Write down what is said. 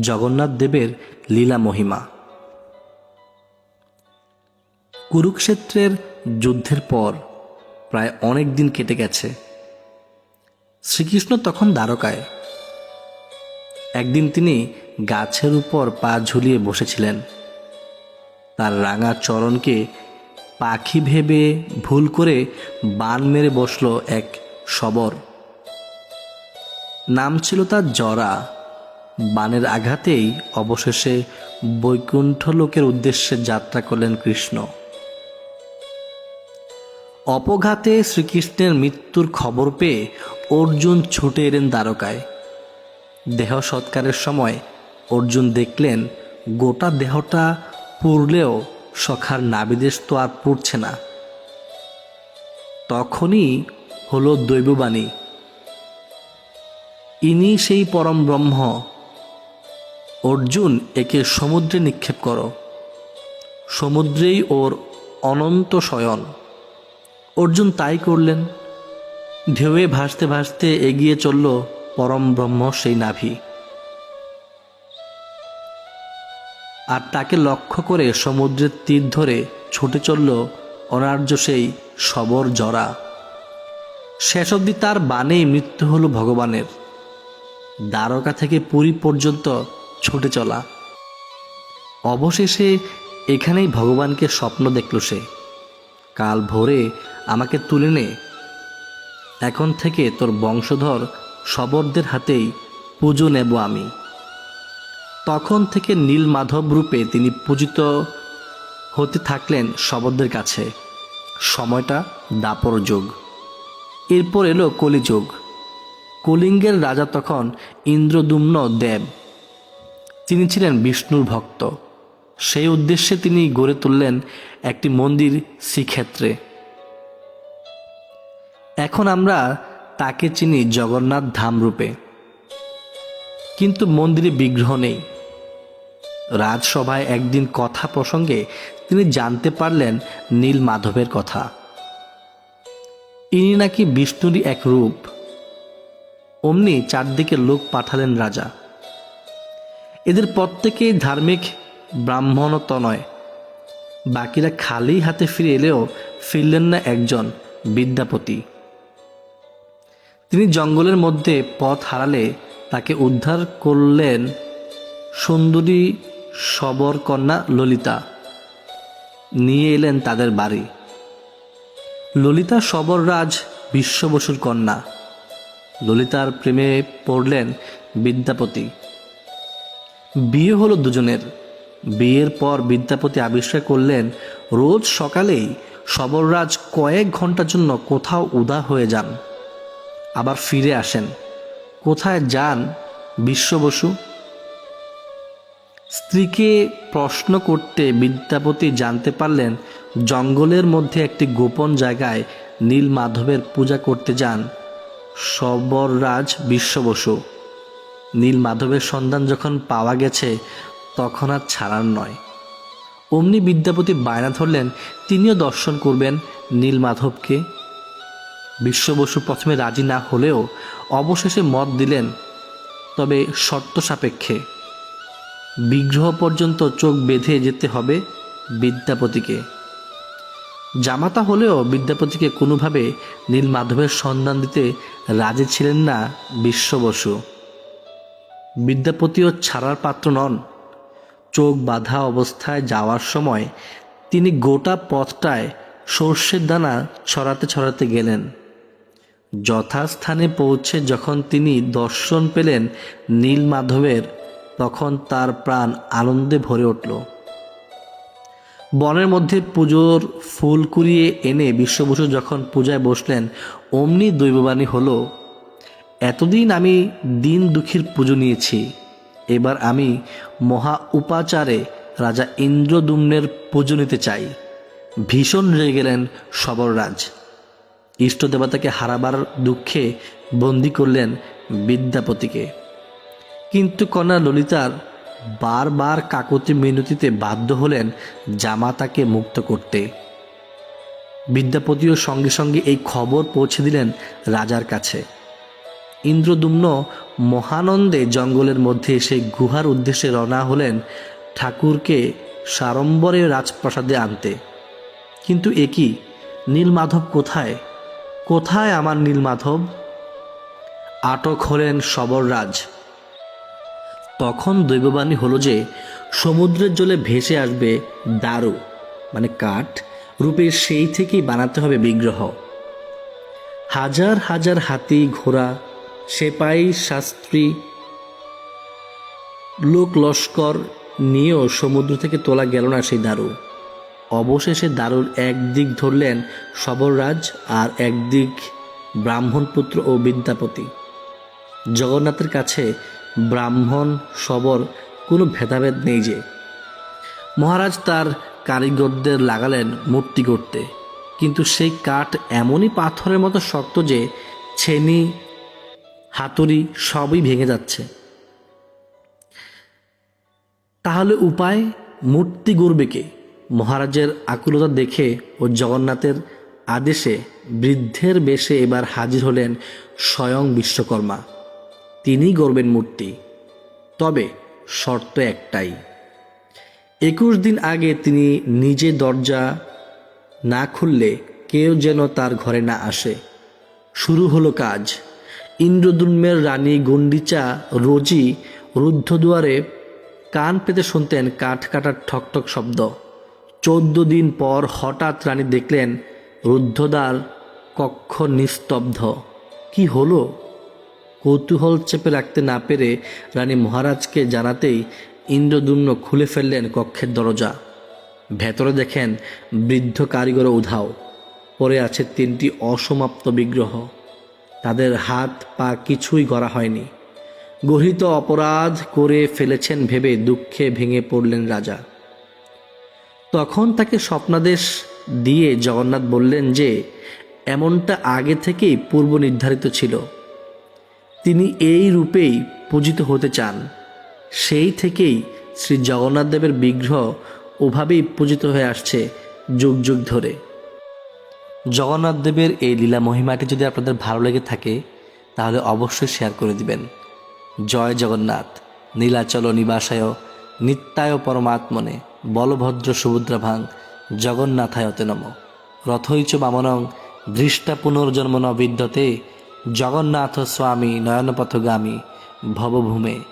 জগন্নাথ দেবের লীলা মহিমা। কুরুক্ষেত্রের যুদ্ধের পর প্রায় অনেক দিন কেটে গেছে। শ্রীকৃষ্ণ তখন দ্বারকায়। একদিন তিনি গাছের উপর পা ঝুলিয়ে বসেছিলেন। তার রাঙা চরণকে পাখি ভেবে ভুল করে বান মেরে বসল এক শবর নাম ছিল তার জরা। বানের আঘাতেই অবশেষে বৈকুণ্ঠ লোকের উদ্দেশ্যে যাত্রা করলেন কৃষ্ণ। অপঘাতে শ্রীকৃষ্ণের মৃত্যুর খবর পেয়ে অর্জুন ছুটে এলেন দ্বারকায়। দেহ সৎকারের সময় অর্জুন দেখলেন, গোটা দেহটা পুরলেও সখার নাবিদেশ তো আর পুড়ছে না। তখনই হলো দৈববাণী। ইনি সেই পরম ব্রহ্ম অর্জুন একে সমুদ্রে নিক্ষেপ করো। সমুদ্রেই ওর অনন্ত শয়ন। অর্জুন তাই করলেন। ঢেউয়ে ভাসতে ভাসতে এগিয়ে চলল পরম ব্রহ্ম সেই নাভি। আর তাকে লক্ষ্য করে সমুদ্রের তীর ধরে ছুটে চলল অনার্য সেই শবর জরা। শেষ অবধি তার বানেই মৃত্যু হলো ভগবানের। দ্বারকা থেকে পুরী পর্যন্ত ছুটে চলা। অবশেষে এখানেই ভগবানকে স্বপ্ন দেখল সে। কাল ভোরে আমাকে তুলে নে। এখন থেকে তোর বংশধর শবরদের হাতেই পুজো নেব আমি। তখন থেকে নীল মাধব রূপে তিনি পূজিত হতে থাকলেন শবরদের কাছে। সময়টা দাপর যুগ। এরপর এলো কলিযুগ। কলিঙ্গের রাজা তখন ইন্দ্রদুম্ন দেব। তিনি ছিলেন বিষ্ণুর ভক্ত। সেই উদ্দেশ্যে তিনি গড়ে তুললেন একটি মন্দির শ্রীক্ষেত্রে। এখন আমরা তাকে চিনি জগন্নাথ ধাম রূপে। কিন্তু মন্দিরে বিগ্রহ নেই। রাজসভায় একদিন কথা প্রসঙ্গে তিনি জানতে পারলেন নীল মাধবের কথা। ইনি নাকি বিষ্ণুরই এক রূপ। অমনি চারদিকে লোক পাঠালেন রাজা। এদের প্রত্যেকেই ধার্মিক, ব্রাহ্মণত নয়। বাকিরা খালি হাতে ফিরে এলেও ফিরলেন না একজন বিদ্যাপতি। তিনি জঙ্গলের মধ্যে পথ হারালে তাকে উদ্ধার করলেন সুন্দরী শবর কন্যা ললিতা। নিয়ে এলেন তাদের বাড়ি। ললিতা শবররাজ বিশ্ববসুর কন্যা। ললিতার প্রেমে পড়লেন বিদ্যাপতি। বিয়ে হলো দুজনের। বিয়ের পর বিদ্যাপতি আবিষ্কার করলেন, রোজ সকালেই শবররাজ কয়েক ঘণ্টার জন্য কোথাও উদা হয়ে যান। আবার ফিরে আসেন। কোথায় যান বিশ্ববসু? স্ত্রীকে প্রশ্ন করতে বিদ্যাপতি জানতে পারলেন, জঙ্গলের মধ্যে একটি গোপন জায়গায় নীল মাধবের পূজা করতে যান সবররাজ বিশ্ববসু। নীল মাধবের সন্ধান যখন পাওয়া গেছে, তখন আর ছাড়ার নয়। অমনি বিদ্যাপতি বায়না ধরলেন, তিনিও দর্শন করবেন নীল মাধবকে? বিশ্ববসু প্রথমে রাজি না হলেও অবশেষে মত দিলেন, তবে শর্ত সাপেক্ষে। বিগ্রহ পর্যন্ত চোখ বেঁধে যেতে হবে বিদ্যাপতিকে। জামাতা হলেও বিদ্যাপতিকে কোনোভাবে নীল মাধবের সন্ধান দিতে রাজি ছিলেন না বিশ্ববসু। বিদ্যাপতিও ছাড়ার পাত্র নন। চোখ বাঁধা অবস্থায় যাওয়ার সময় তিনি গোটা পথটায় সর্ষের দানা ছড়াতে ছড়াতে গেলেন। যথাস্থানে পৌঁছে যখন তিনি দর্শন পেলেন নীল মাধবের তখন তার প্রাণ আনন্দে ভরে উঠল। বনের মধ্যে পুজোর ফুল কুড়িয়ে এনে বিশ্ববসু যখন পূজায় বসলেন, অমনি দৈববাণী হলো এতদিন আমি দিন দুঃখীর পুজো নিয়েছি। এবার আমি মহা উপাচারে রাজা ইন্দ্রদুম্নের পুজো নিতে চাই। ভীষণ রেগে গেলেন সবররাজ। ইষ্ট দেবতাকে হারাবার দুঃখে বন্দি করলেন বিদ্যাপতিকে। কিন্তু কন্যা ললিতার বারবার কাকতি মিনতিতে বাধ্য হলেন জামাতাকে মুক্ত করতে। বিদ্যাপতিও সঙ্গে সঙ্গে এই খবর পৌঁছে দিলেন রাজার কাছে। ইন্দ্রদুম্ন মহানন্দে জঙ্গলের মধ্যে সেই গুহার উদ্দেশ্যে রওনা হলেন ঠাকুরকে সাড়ম্বরে রাজপ্রাসাদে আনতে। কিন্তু এ কি? নীলমাধব কোথায়? কোথায় আমার নীলমাধব? আটক হলেন সবররাজ তখন দৈববাণী হলো যে, সমুদ্রের জলে ভেসে আসবে দারু মানে কাঠ রূপে সেই থেকেই বানাতে হবে বিগ্রহ। হাজার হাজার হাতি ঘোড়া সেপাই শাস্ত্রী। লোক লস্কর নিয়েও সমুদ্র থেকে তোলা গেল না সেই দারু। অবশেষে দারুর একদিক ধরলেন সবররাজ আর একদিক ব্রাহ্মণপুত্র ও বিদ্যাপতি। জগন্নাথের কাছে ব্রাহ্মণ, সবর কোনো ভেদাভেদ নেই যে। মহারাজ তার কারিগরদের লাগালেন মূর্তি করতে কিন্তু সেই কাঠ এমনই পাথরের মতো শক্ত যে, ছেনি হাতুড়ি সবই ভেঙে যাচ্ছে। তাহলে উপায় মূর্তি গড়বে কে? মহারাজের আকুলতা দেখে ও জগন্নাথের আদেশে বৃদ্ধের বেশে এবার হাজির হলেন স্বয়ং বিশ্বকর্মা। তিনি গড়বেন মূর্তি। তবে শর্ত একটাই। একুশ দিন আগে তিনি নিজে দরজা না খুললে কেউ যেন তার ঘরে না আসে। শুরু হলো কাজ। ইন্দ্রদুম্নের রানী গণ্ডিচা রোজি রুদ্ধদুয়ারে কান পেতে শুনতেন কাঠ কাটার ঠকঠক শব্দ। চোদ্দ দিন পর হঠাৎ রানী দেখলেন রুদ্ধদ্বার কক্ষ নিস্তব্ধ। কি হলো? কৌতূহল চেপে রাখতে না পেরে রানী মহারাজকে জানাতেই ইন্দ্রদুম্ন খুলে ফেললেন কক্ষের দরজা। ভেতরে দেখেন বৃদ্ধ কারিগর উধাও। পরে আছে তিনটি অসমাপ্ত বিগ্রহ। তাদের হাত পা কিছুই গড়া হয়নি। গহিত অপরাধ করে ফেলেছেন ভেবে দুঃখে ভেঙে পড়লেন রাজা। তখন তাকে স্বপ্নাদেশ দিয়ে জগন্নাথ বললেন যে, এমনটা আগে থেকেই পূর্ব নির্ধারিত ছিল। তিনি এই রূপেই পূজিত হতে চান। সেই থেকেই শ্রী জগন্নাথ দেবের বিগ্রহ ওভাবেই পূজিত হয়ে আসছে যুগ যুগ ধরে। জগন্নাথ দেবের এই লীলা মহিমাটি যদি আপনাদের ভালো লেগে থাকে, তাহলে অবশ্যই শেয়ার করে দিবেন। জয় জগন্নাথ। নীলাচল নিবাসায় নিত্যায় পরমাত্মনে বলভদ্র সুভদ্রাভাং জগন্নাথায়তে নম। রথৈচ বামনং দৃষ্টা পুনর্জন্ম ন বিদ্যতে জগন্নাথ স্বামী নয়নপথগামী ভবভূমে।